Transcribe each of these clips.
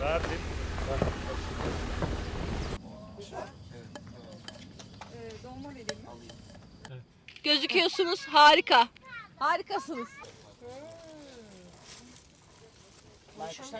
Verdim. Gözüküyorsunuz. Harika. Harikasınız. Kız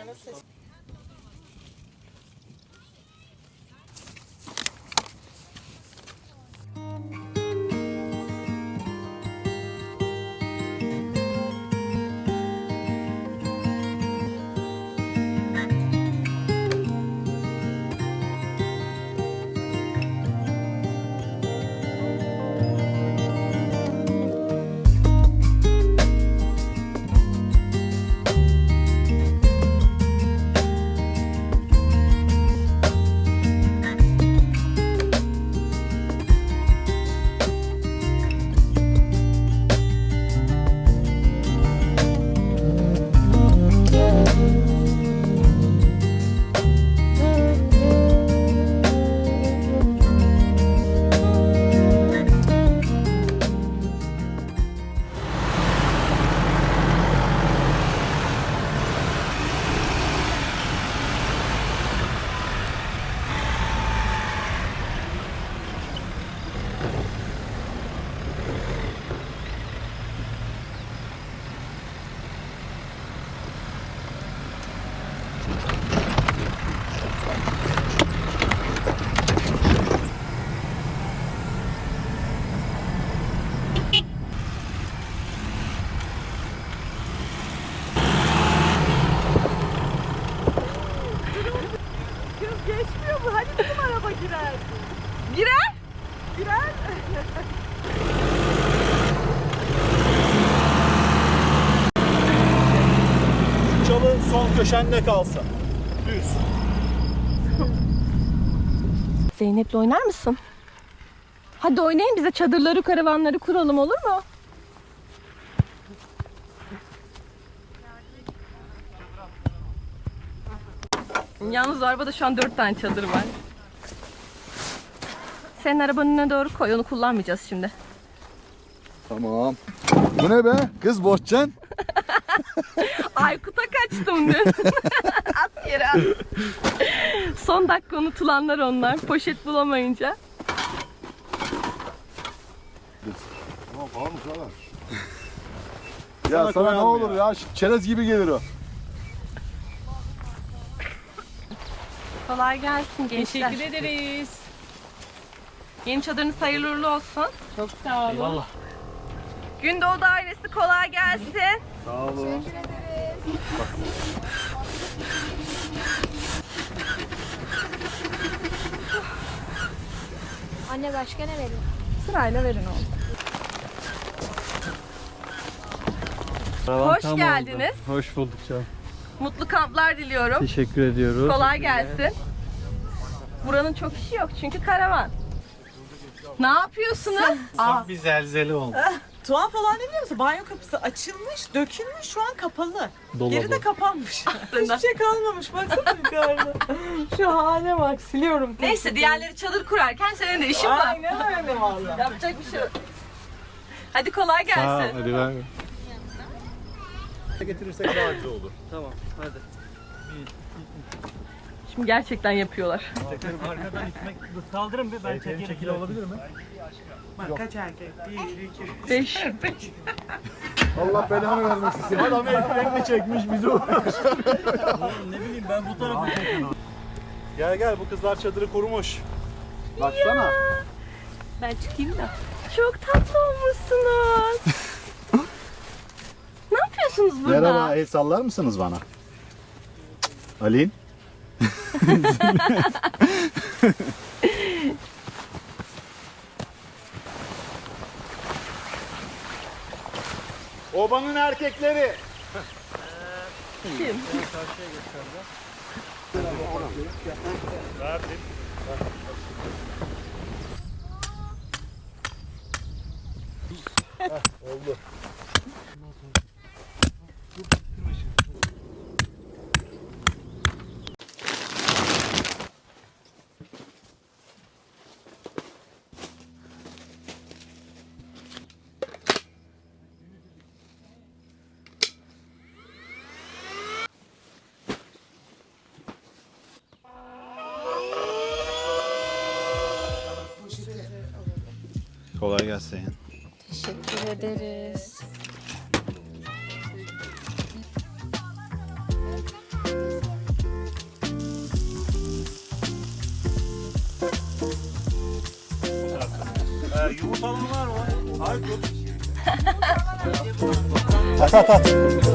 köşende kalsa. Düz. Zeynep'le oynar mısın? Hadi oynayın bize çadırları, karavanları kuralım olur mu? Yalnız arabada şu an dört tane çadır var. Senin arabanın önüne doğru koy, onu kullanmayacağız şimdi. Tamam. Bu ne be? Kız boşcan. Aykut'a kaçtım dün. at yere at. Son dakika unutulanlar onlar. Poşet bulamayınca. Ya Sana sana, ne olur ya. Çerez gibi gelir o. Kolay gelsin gençler. Teşekkür ederiz. Yeni çadırınız hayırlı uğurlu olsun. Çok sağ olun. Eyvallah. Gündoğdu ailesi kolay gelsin. Sağ olun. Anne başka ne verin? Sırayla verin oğlum. Hoş geldiniz. Hoş bulduk canım. Mutlu kamplar diliyorum. Teşekkür ediyoruz. Kolay gelsin. Buranın çok işi yok çünkü karavan. Ne yapıyorsunuz? Aa, Bir zelzele oldu. Tuhaf olan ne biliyor musun? Banyo kapısı açılmış, dökülmüş, şu an kapalı. Dolabı. Geri de kapanmış. Hiçbir şey kalmamış. Baksana yukarıda. Şu hale bak. Siliyorum. neyse diğerleri çadır kurarken senin de işin var. Aynen öyle valla. Yapacak bir şey yok. Hadi kolay Sağ ol, gelsin. hadi ben. Getirirsek daha güzel olur. Tamam hadi. Şimdi gerçekten yapıyorlar. Arkadan itmek kaldırın bir ben Çekil, çekil olabilir mi? Bak kaç erkek? Bir, iki, Beş. Allah belanı vermesin. Adam el frenini çekmiş bizi uğraş. Ne bileyim ben bu tarafa Gel gel bu kızlar çadırı kurmuş. Baksana. Ben çıkayım da. Çok tatlı olmuşsunuz. ne yapıyorsunuz burada? Merhaba, el sallar mısınız bana? Alin. Obanın erkekleri. Kim? Karşıya geç Verdim. Heh, oldu. Kolay gelsin. Teşekkür ederiz. Ee, yumurtalı var mı? Hayır yok. At at at.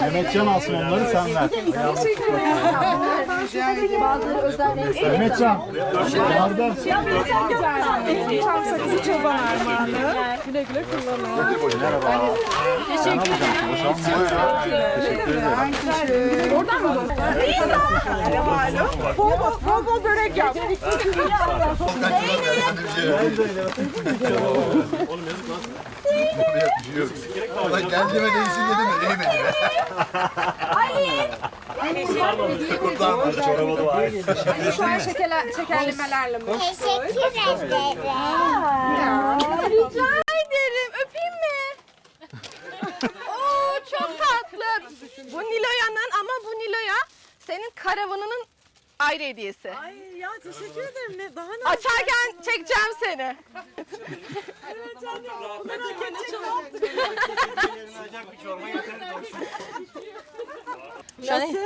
Mehmetcan alsın onları sen ver. Mehmetcan. Yardım. Ulan geldiğime değsin dedi mi? Değmedi be. Kurtarmadı. Çorabı var. şekerlemelerle mi? Teşekkür ederim. Rica ederim. Öpeyim mi? Oo çok tatlı. Bu Niloya'nın ama bu Niloya senin karavanının ayrı hediyesi. Ay ya teşekkür ederim. Ne, daha ne? Açarken çekeceğim seni. Acayip bir çorba yeter. Nasıl?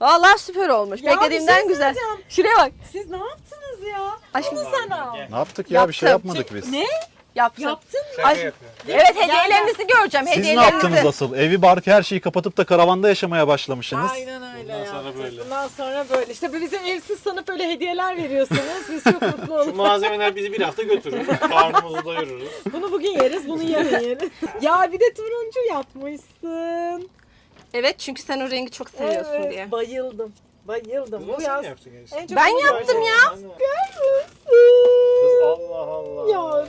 Vallahi süper olmuş. Ya bir Beklediğimden şey güzel. söyleyeceğim. Şuraya bak. Siz ne yaptınız ya? Aşkım Sana. Ne yaptık ya? Bir şey Yaptım. yapmadık biz. Ne? Yaptım. Yaptın mı? Ay, evet hediyelerinizi göreceğim. Siz ne hediyelerinizi. yaptınız asıl? Evi barkı her şeyi kapatıp da karavanda yaşamaya başlamışsınız. Aynen öyle yaptık. Bundan sonra böyle. İşte bize evsiz sanıp böyle hediyeler veriyorsunuz. Biz çok mutlu olduk. Malzemeler bizi bir hafta götürür. Karnımızı doyururuz. Bunu bugün yeriz, bunu yarın yeriz. ya bir de turuncu yapmışsın. Evet çünkü sen o rengi çok seviyorsun evet, diye. Bayıldım. Bayıldım. Bu yaz en çok Ben bunu yaptım ya. Görmüşsün. Allah Allah. Ya.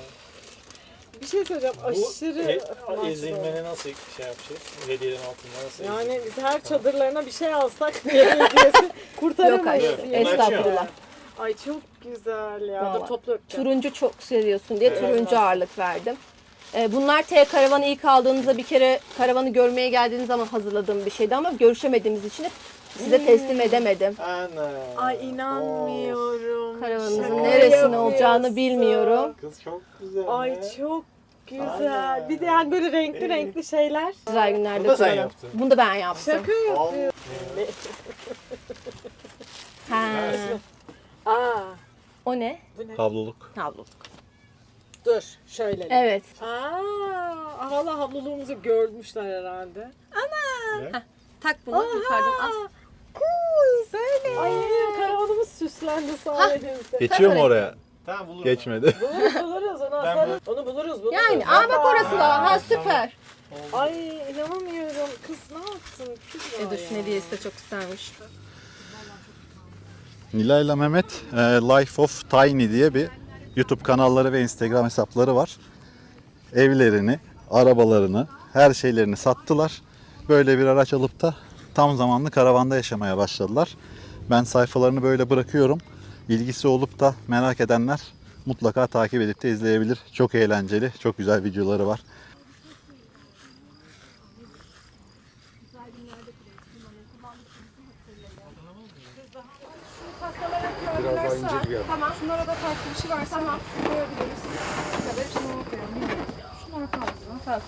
Bir şey söyleyeceğim. Aşırı amaçlı. ezilmeni nasıl şey yapacağız? Hediyelerin altında nasıl Yani biz her çadırlarına bir şey alsak diye hediyesi kurtaramayız. Yok hayır. yani. Estağfurullah. Ay çok güzel ya. Vallahi. Dur toplu öpeceğim. Turuncu çok seviyorsun diye turuncu ağırlık verdim. Ee, bunlar T karavanı ilk aldığınızda bir kere karavanı görmeye geldiğiniz zaman hazırladığım bir şeydi ama görüşemediğimiz için hep size teslim edemedim. Ana. Ay inanmıyorum. Karavanınızın Şaka neresine yapıyorsun. olacağını bilmiyorum. Kız çok güzel. Ay çok güzel. Bir de yani böyle renkli renkli şeyler. Güzel günlerde Bunu da sen kullanın. yaptın. Bunu da ben yaptım. Şaka yapıyor. Ha. Aa, O ne? Havluluk. Havlu. dur şöyle. Evet. Aa, valla havluluğumuzu görmüşler herhalde. Tak bunu yukarıdan as. Cool. Böyle. Ay karavanımız süslendi sayenizde. Geçiyor mu oraya? Tamam buluruz. Geçmedi. Buluruz buluruz onu asarız. Onu buluruz buluruz. Yani aa bak orası da var. Ha süper. Ay inanamıyorum. Kız ne yaptın? Kız E dur şunun hediyesi de çok güzelmiş. Nilay ile Mehmet e, Life of Tiny diye bir YouTube kanalları ve Instagram hesapları var. Evlerini, arabalarını, her şeylerini sattılar. Böyle bir araç alıp da tam zamanlı karavanda yaşamaya başladılar. Ben sayfalarını böyle bırakıyorum. İlgisi olup da merak edenler mutlaka takip edip de izleyebilir. Çok eğlenceli, çok güzel videoları var. Biraz daha ince bir yer. Tamam. Şunlara da farklı bir şey varsa tamam. koyabiliriz. Ya da hepsini koyalım. Şunlara kalsın. Tamam.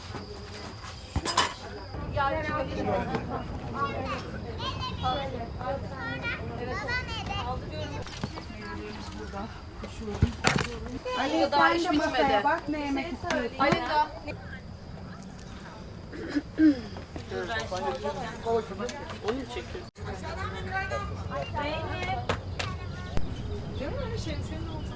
Ali daha sen iş de bitmedi. masaya bak ne yemek istiyorsun. Ali da Yok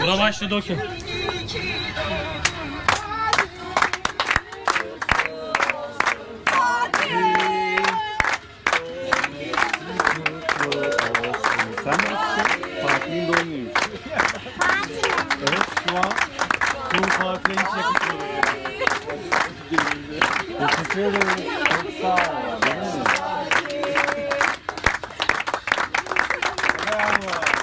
Bura başladı okey. Bravo.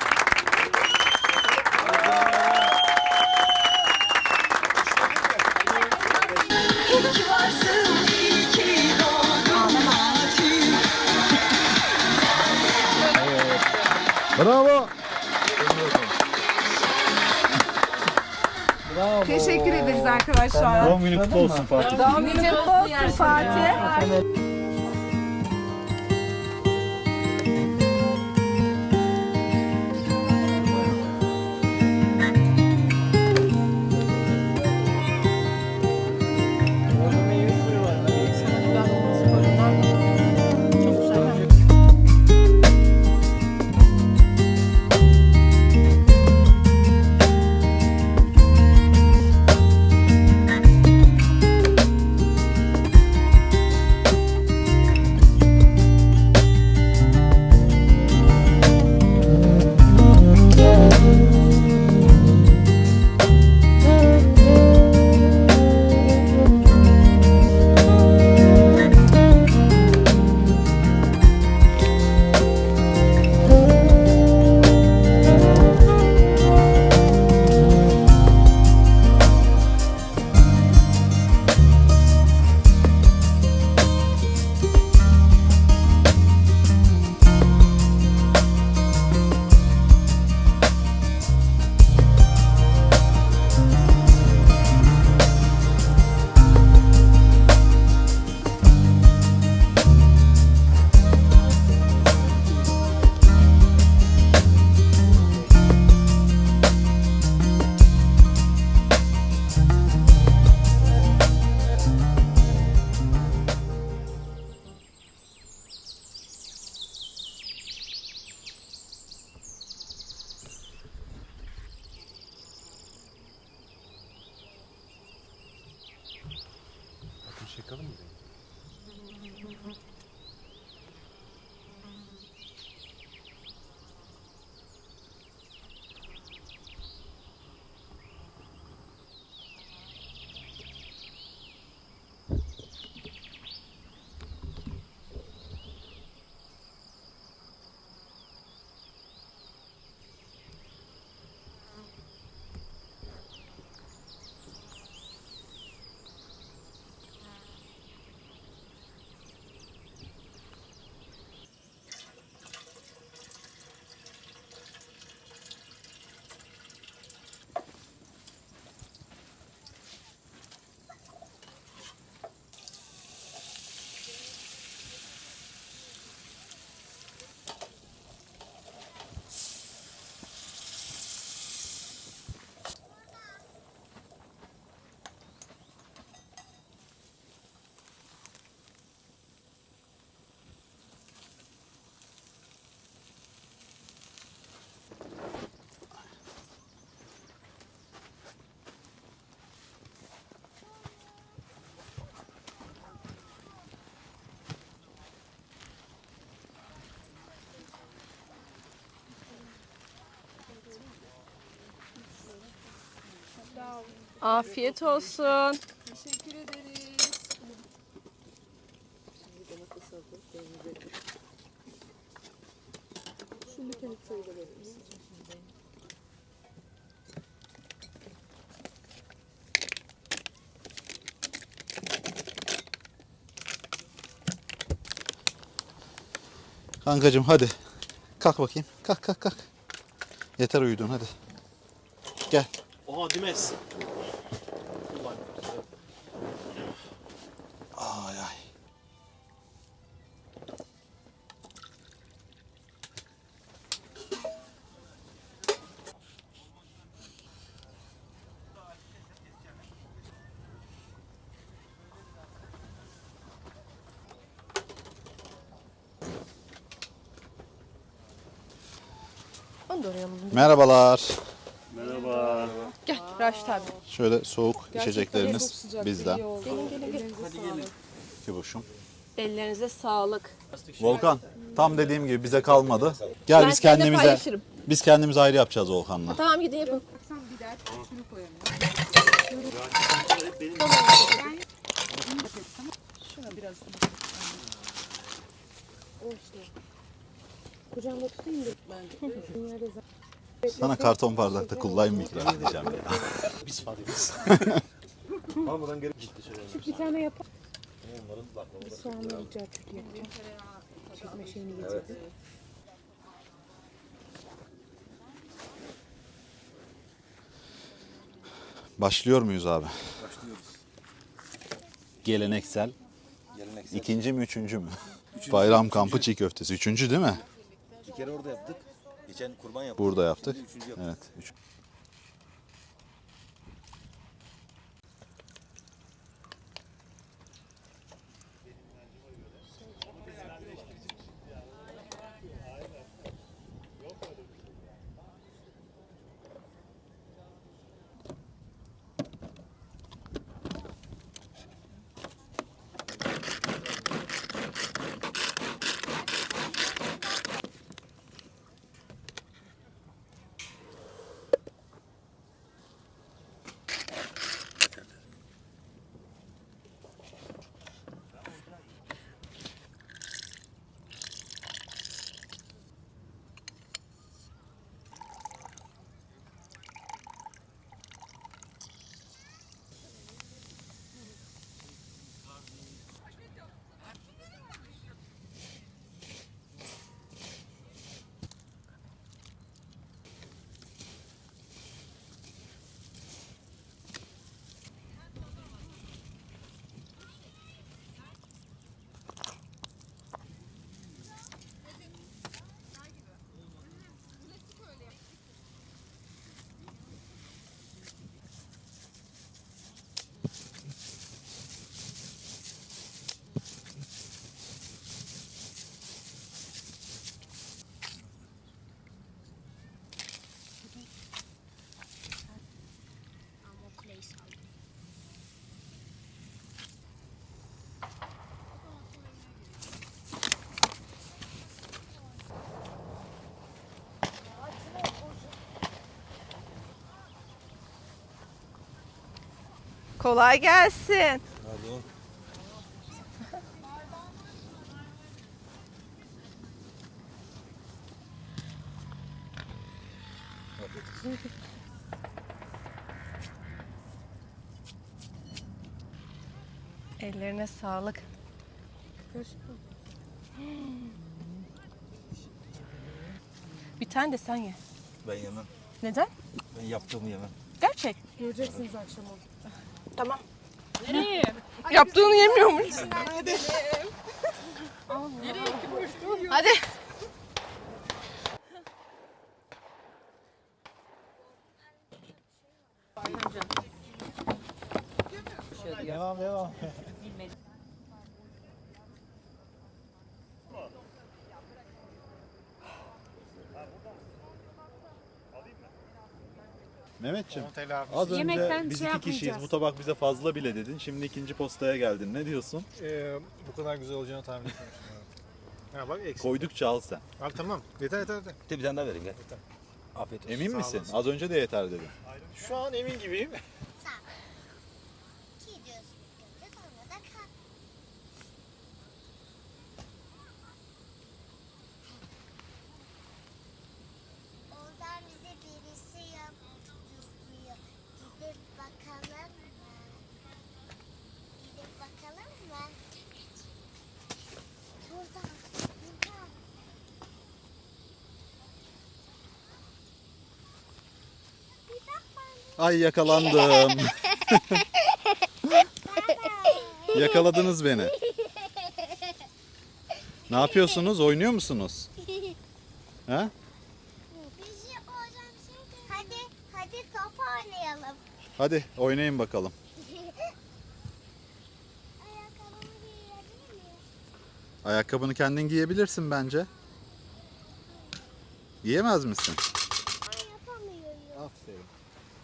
Arkadaşlar. Doğum günü kutlu olsun Fatih. Doğum günün kutlu olsun Fatih. Afiyet olsun. Teşekkür ederiz. Şunu kemik sayıda verir? Kankacım hadi. Kalk bakayım. Kalk kalk kalk. Yeter uyudun hadi. Gel. Oha Dimes. Merhabalar. Merhaba. Gel Raşit abi. Şöyle soğuk içecekleriniz bizden. oldu. Gelin gelin gelin. Kibuşum. Ellerinize sağlık. Volkan tam dediğim gibi bize kalmadı. Gel Ben biz seninle kendimize paylaşırım. biz kendimiz ayrı yapacağız Volkan'la. Tamam gidin yapın. Sana karton bardakta kullayım mı ikram edeceğim ya. Biz. Ama buradan geri ciddi söylüyorum. Bir tane yap. Bir soğanlı olacağı çünkü yapacağım. Çekme şeyini getirdim. Başlıyor muyuz abi? Geleneksel. Geleneksel. İkinci mi üçüncü mü? Bayram kampı çiğ köftesi. Üçüncü değil mi? Bir kere orada yaptık. Geçen kurban yaptık. Burada yaptık. Üçüncü yaptık. Evet. Üç. Kolay gelsin. Ellerine sağlık. Bir tane de sen ye. Ben yemem. Neden? Ben yaptığımı yemem. Gerçek. Göreceksiniz akşam oldu. Tamam. Yaptığını yemiyormuş. Hadi. Devam devam. Mehmetciğim Telafi. az önce Yemekten biz şey iki kişiyiz. yapmayacağız. Bu tabak bize fazla bile dedin. Şimdi ikinci postaya geldin. Ne diyorsun? Ee, bu kadar güzel olacağını tahmin etmemiştim. Ha bak eksik. Koydukça al sen. Abi tamam. Yeter yeter yeter. Bir de bir tane daha vereyim gel. Afiyet olsun. Emin Sağ misin? olasın. Az önce de yeter dedin. Şu an emin gibiyim. Gidiyorsun. Sonra da kal. Oradan bize birisi yap istiyor. Gidip bakalım mı? Gidip bakalım mı? Buradan. Buradan. Ay yakalandım. Yakaladınız beni. Ne yapıyorsunuz? Oynuyor musunuz? Ha? Hadi, hadi top oynayalım. Hadi oynayın bakalım. Ayakkabını kendin giyebilirsin bence. Giyemez misin?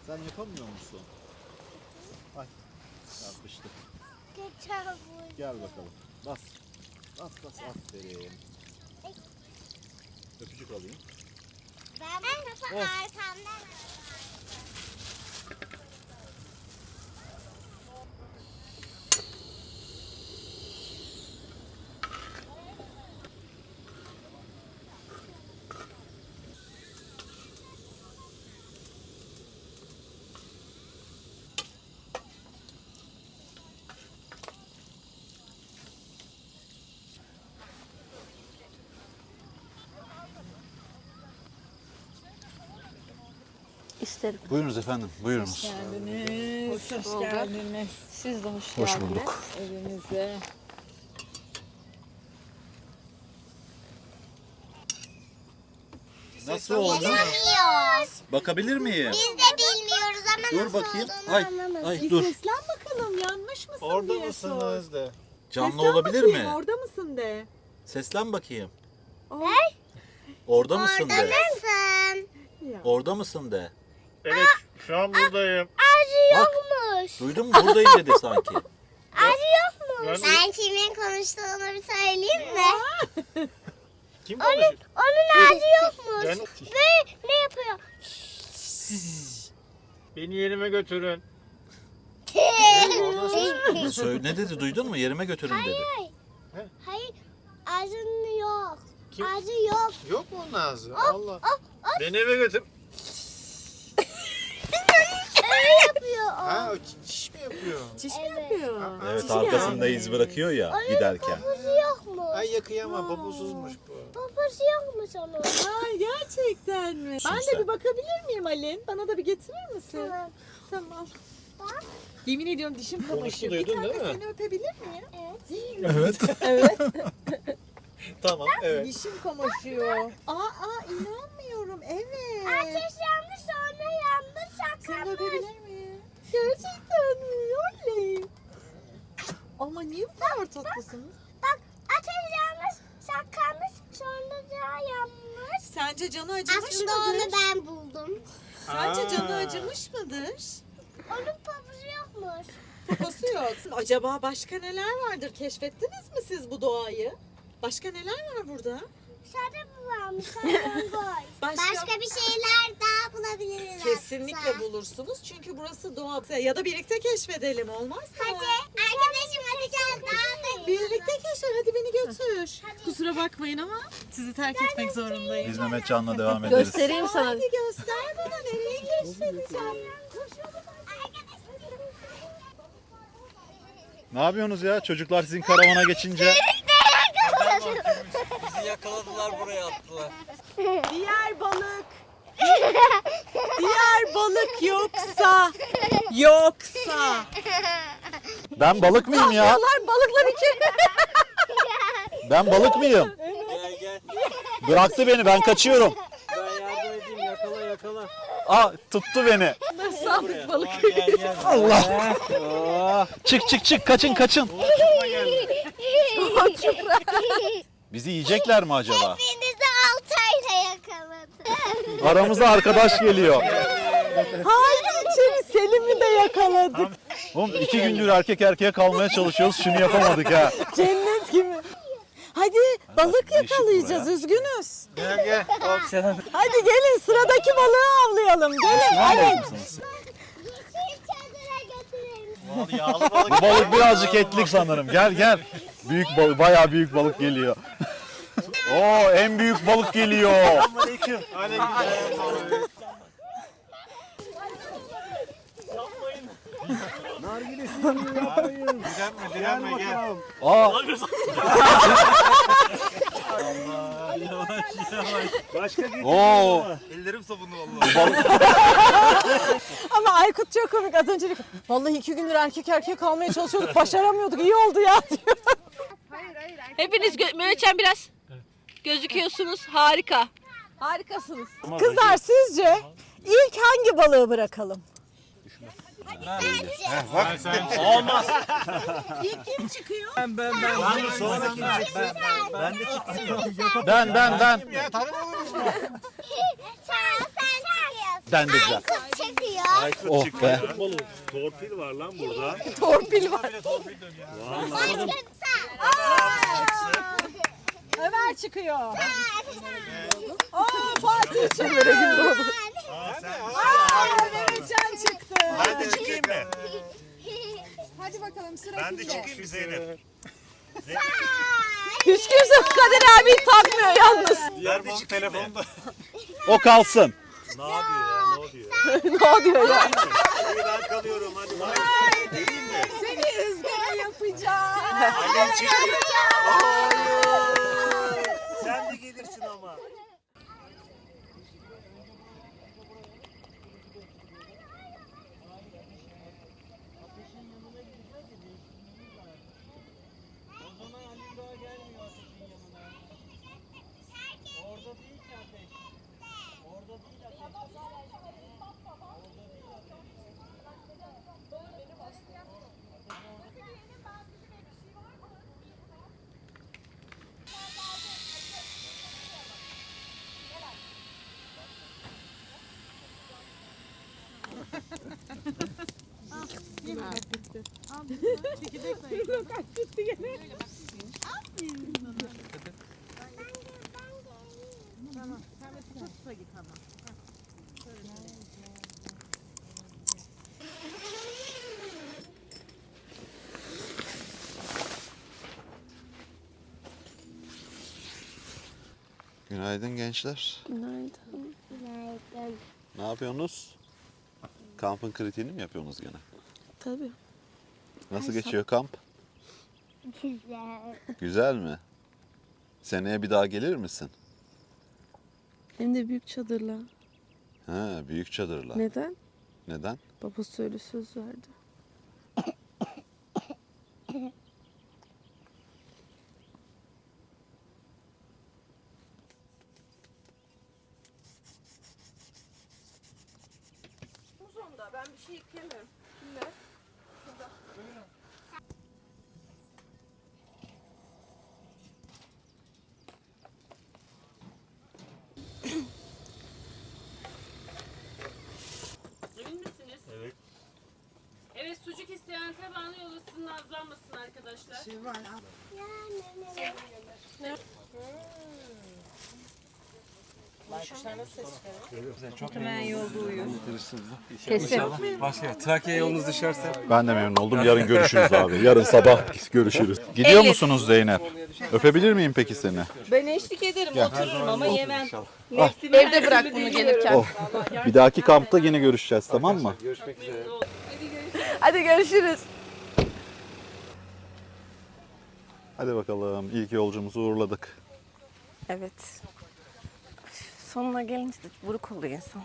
Sen yapamıyor musun? Ay bu. Gel bakalım. Bas. Bas bas aferin. Öpücük alayım. Ben bu topu arkamdan İsterim. Buyurunuz efendim. Buyurunuz. Geldiniz. Hoş, bulduk. geldiniz Siz de hoş, Hoş geldiniz. bulduk. evimize. Nasıl oldu? Bilmiyoruz. Bakabilir miyim? Biz de bilmiyoruz ama Dur nasıl bakayım. olduğunu Ay, anlamadık. ay dur. seslen bakalım yanmış mısın Orada diye sor. mısınız de. Canlı Seslen olabilir bakayım, mi? Orada mısın de. Seslen bakayım. Aa, Orada mısın Orada de. mısın? ya. Orada mısın de. Evet şu an buradayım. Acı Bak. yokmuş. Duydun mu? Buradayım dedi sanki. Acı yokmuş. Ben- Ben kimin konuştuğunu bir söyleyeyim mi? Kim Onun, konuşuyor? onun acı yokmuş. Ben- Ve ne yapıyor? Beni yerime götürün. Söyle, ne dedi duydun mu? Yerime götürün dedi. Hayır, acın yok. Kim? Acı yok. Yok mu onun ağzı? Allah. Beni eve götür. Yapıyor o. Ha o çiş mi yapıyor? Çiş mi Evet. yapıyor? Evet Çiş arkasında yani. iz bırakıyor ya giderken. Poposu yokmuş. Ay yakıyama babusuzmuş bu. Poposu yokmuş onun. Ay gerçekten mi? Ben de sen. bir bakabilir miyim Alin? Bana da bir getirir misin? Tamam. Tamam. Bak. Yemin ediyorum dişim kamaşıyor. Bir duydun tane değil mi? seni öpebilir miyim? Evet. Evet. Tamam evet. Dişim kamaşıyor. Aa, aa inanmıyorum. Evet. Ateş yandı sonra yandı şakamız. öpebilir miyim? Gerçekten mi? Oley. Ama niye bu kadar tatlısınız? Bak ateş yanmış şakamız sonra da yanmış. Sence canı acımış Aslında mıdır? onu ben buldum. Sence canı Aa. acımış mıdır? Onun poposu yokmuş. Kokusu yok. Acaba başka neler vardır? Keşfettiniz mi siz bu doğayı? Başka neler var burada? Sadece bu varmış. Salyangoz. Başka- Başka bir şeyler daha bulabiliriz. Kesinlikle aslında. bulursunuz çünkü burası doğa. Ya da birlikte keşfedelim olmaz mı? Hadi arkadaşım hadi gel daha da Birlikte keşfet hadi beni götür. Kusura bakmayın ama sizi terk etmek zorundayım. Biz Mehmetcan'la devam ederiz. Göstereyim sana. Hadi göster bana nereye keşfedeceğim. Ne yapıyorsunuz ya? Çocuklar sizin karavana geçince Bizi yakaladılar buraya attılar. Diğer balık. Diğer balık yoksa. Yoksa. ben balık mıyım ya? Bunlar balıklar için. Ben balık mıyım? Gel gel. Bıraktı beni ben kaçıyorum. Ben yardım edeyim yakala yakala. Aa tuttu beni. Sandık balık. Aa, gel gel. Allah. Oh. Çık çık çık kaçın kaçın. Bizi yiyecekler mi acaba? Hepinizi altayla yakaladım. Aramıza arkadaş geliyor. Hayır içeri Selim'i de yakaladık. Oğlum iki gündür erkek erkeğe kalmaya çalışıyoruz. Şunu yapamadık ha. Cennet gibi. Hadi balık değişik yakalayacağız ya. üzgünüz. Gel gel. Hadi gelin sıradaki balığı avlayalım. Gelin hadi. Yağlı balık. Bu balık birazcık etlik sanırım. Gel gel. Büyük balık, bayağı büyük balık geliyor. Oo en büyük balık geliyor. Aleyküm. Aleyküm. Direnme direnme gel. Aa. Başka bir Oo. Ellerim sabunlu vallahi. Ama Aykut çok komik. Az önce vallahi iki gündür erkek erkeğe kalmaya çalışıyorduk. Başaramıyorduk. İyi oldu ya diyor. Hepiniz gö- Mehmetcan biraz gözüküyorsunuz. Harika. Harikasınız. Kızlar sizce ilk hangi balığı bırakalım? Olmaz. İlk kim çıkıyor? Ben ben ben. Ben sonraki ben ben ben de çıktım. Ben ben ben. Ya tanımadınız mı? Sen sen çıkıyorsun. Ben de güzel. Aykut çekiyor. Aykut Oh çıkıyor. Torpil var lan burada. Torpil var. Ya. Aykut sen. Ömer çıkıyor. Aa Fatih çıktı. Aa Mehmetcan çıktı. Ben de çıkayım mı? Hadi bakalım sıra Ben de çıkayım Zeynep? Hiç kimse Kadir abi takmıyor yalnız. Ben de çıkayım mı? Telefonda. O kalsın. Ne yapıyor ya? Ne oluyor? ne oluyor ya? İyi ben kalıyorum hadi bay. Mi? Seni ızgara yapacağım. Annem çıktı. Sen de gelirsin ama. Günaydın gençler. Günaydın. Günaydın. Ne yapıyorsunuz? Kampın kritiğini mi yapıyorsunuz gene? Tabii. Nasıl geçiyor kamp? Güzel. Güzel mi? Seneye bir daha gelir misin? Hem de büyük çadırla. Ha, büyük çadırla. Neden? Neden? Babası öyle söz verdi. Muzonda ben bir şey yıkayamıyorum. Kimler? Emin misiniz? Evet. Evet sucuk isteyen tabağını yollasın nazlanmasın arkadaşlar. Kesin. Başka Trakya yolunuz düşerse. Ben de memnun oldum. Yarın görüşürüz abi. Yarın sabah görüşürüz. Gidiyor Elif. musunuz Zeynep? Öpebilir miyim peki seni? Ben eşlik ederim otururum ama yemem. Evde bırak bunu gelirken. Oh. Bir dahaki kampta yine görüşeceğiz tamam mı? Görüşmek üzere. Hadi görüşürüz. Hadi bakalım. İlk yolcumuzu uğurladık. Evet. Sonuna gelince de buruk oluyor insan.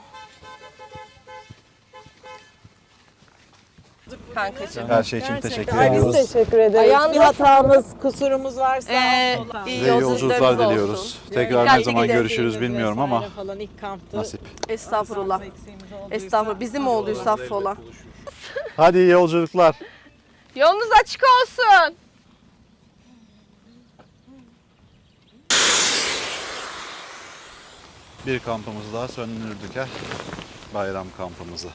Kankacığım. Her şey için teşekkür Ay, biz ediyoruz. teşekkür ederiz. Ayağın bir hatamız, kusurumuz varsa. Ee, iyi Size iyi yolculuklar yolculuklarınız diliyoruz. olsun. Tekrar ne Dikkatli zaman görüşürüz bilmiyorum ama Vesaire Falan ilk kamptı. nasip. Estağfurullah. Estağfurullah. Bizim olduysa affola. Hadi iyi yolculuklar. Yolunuz açık olsun. Bir kampımızı daha söndürdük ha. Bayram kampımızı.